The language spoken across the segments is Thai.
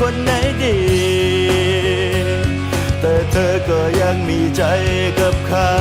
คนไหนดี แต่เธอก็ยังมีใจกับเขา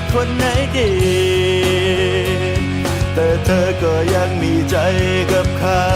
กคนไหนดี แต่เธอก็ยังมีใจกับเขา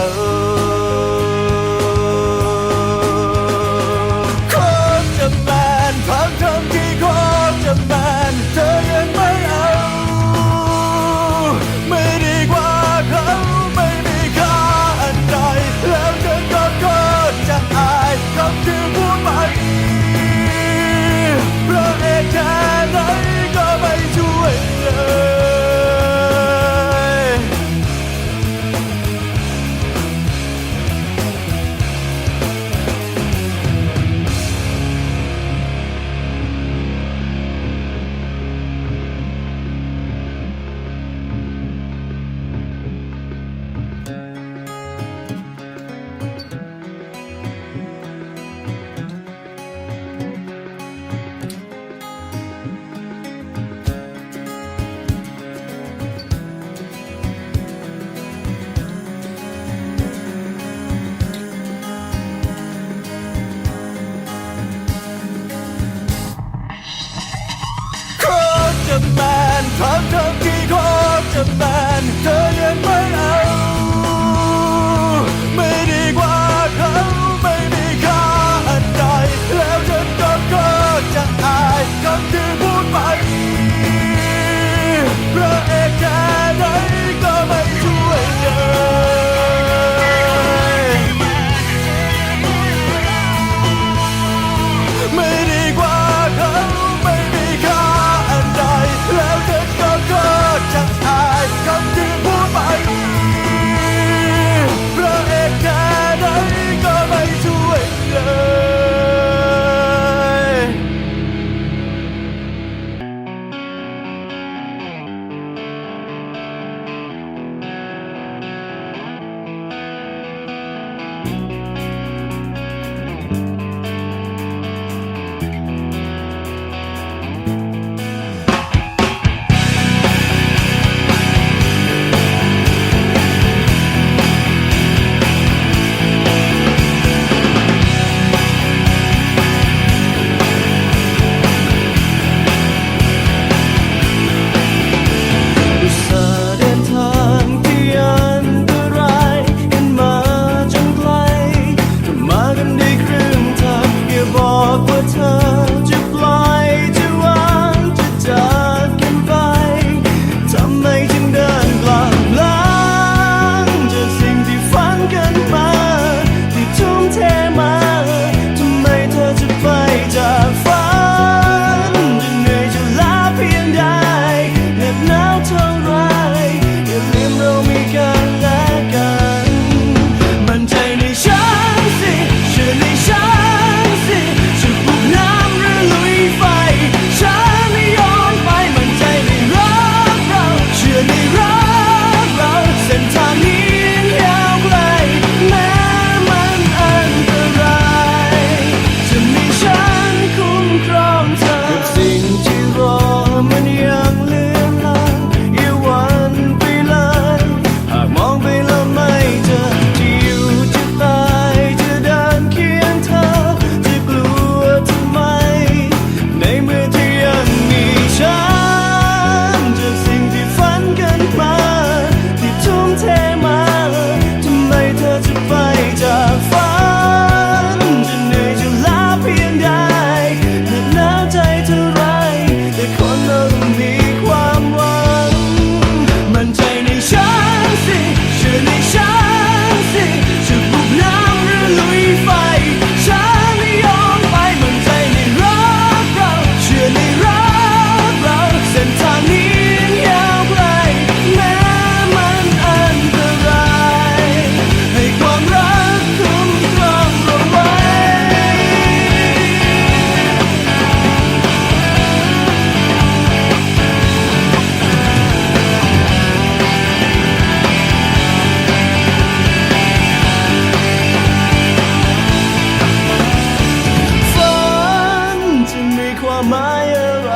ความหมายอะไร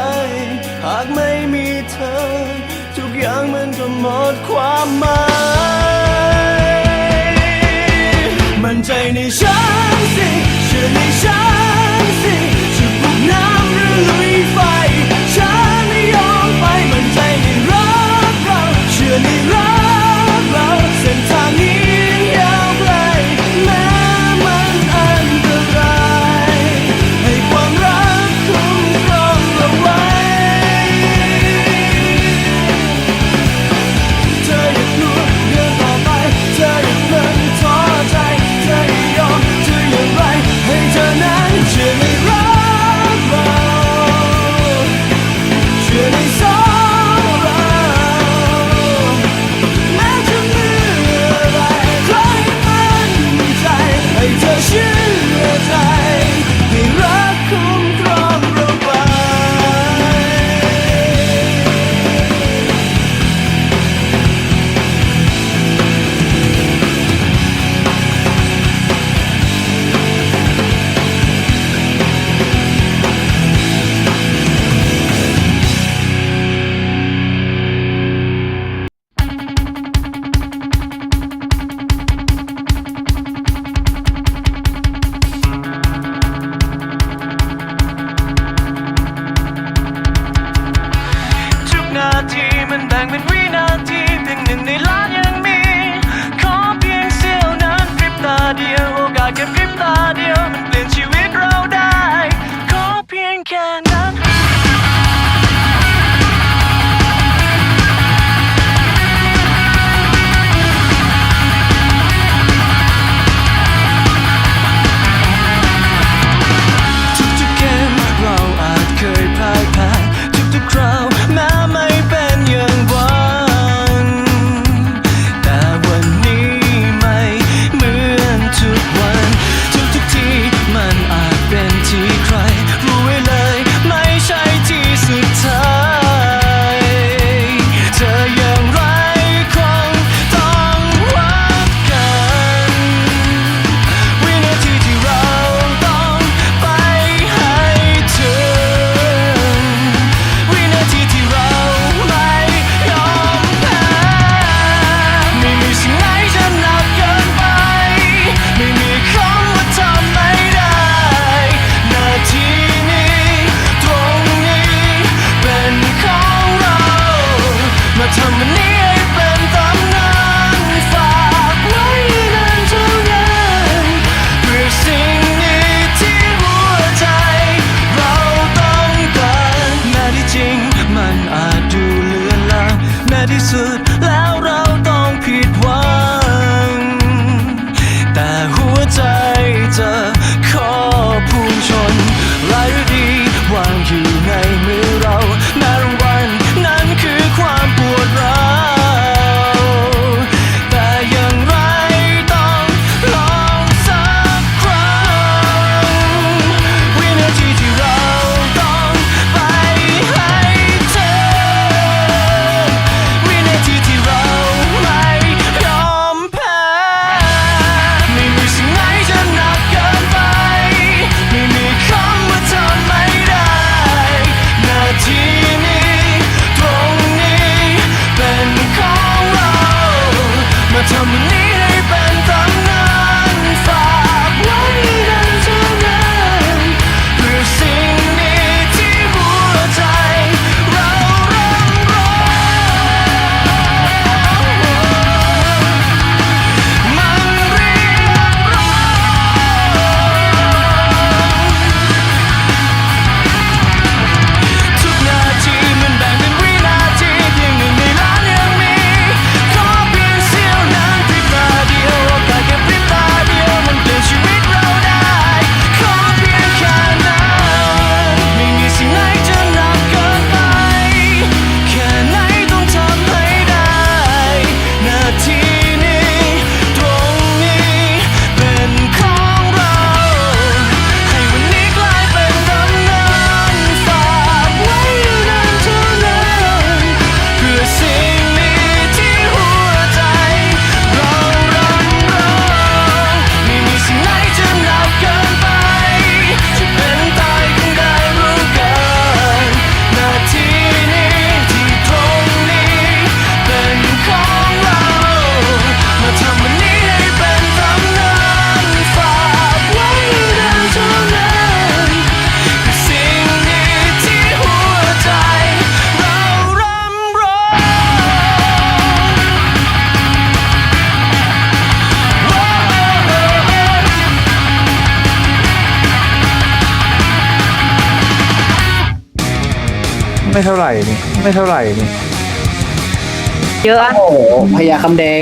หากไม่มีเธอ ทุกอย่างมันก็หมดความหมาย I can ไม่เท่าไหร่นี่ ไม่เท่าไหร่นี่ เยอะอะ โอ้โหพญาคำแดง